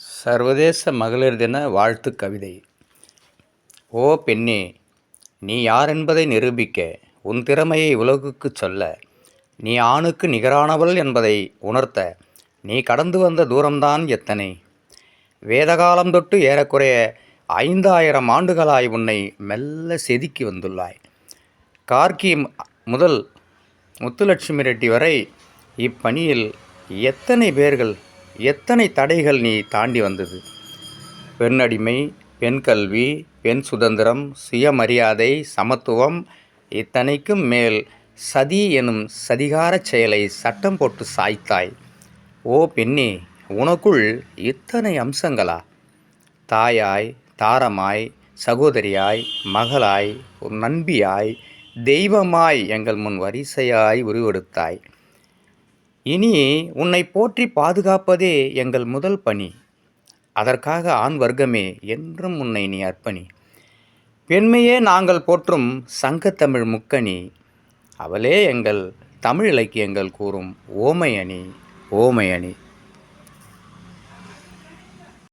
சர்வதேச மகளிர் தின வாழ்த்துக் கவிதை. ஓ பெண்ணே நீ யார் என்பதை நிரூபிக்க உன் திறமையை உலகுக்குச் சொல்ல நீ ஆணுக்கு நிகரானவள் என்பதை உணர்த்த நீ கடந்து வந்த தூரம்தான் எத்தனை? வேதகாலம் தொட்டு ஏறக்குறைய ஐந்தாயிரம் ஆண்டுகளாய் உன்னை மெல்ல செதுக்கி வந்துள்ளாய். கார்கி முதல் முத்துலட்சுமி ரெட்டி வரை இப்பணியில் எத்தனை பேர்கள் எத்தனை தடைகள் நீ தாண்டி வந்தது? பெண்ணடிமை பெண் கல்வி பெண் சுதந்திரம் சுயமரியாதை சமத்துவம் இத்தனைக்கும் மேல் சதி எனும் சதிகாரச் செயலை சட்டம் போட்டு சாய்த்தாய். ஓ பெண்ணே உனக்குள் இத்தனை அம்சங்களா? தாயாய் தாரமாய் சகோதரியாய் மகளாய் ஒரு நண்பியாய் தெய்வமாய் எங்கள் முன் வரிசையாய் உருவெடுத்தாய். இனி உன்னை போற்றி பாதுகாப்பதே எங்கள் முதல் பணி. அதற்காக ஆண் வர்க்கமே என்றும் உன்னை நீ அர்ப்பணி. பெண்மையே நாங்கள் போற்றும் சங்கத்தமிழ் முக்கணி. அவளே எங்கள் தமிழ் இலக்கியங்கள் கூறும் ஓமை அணி ஓமை அணி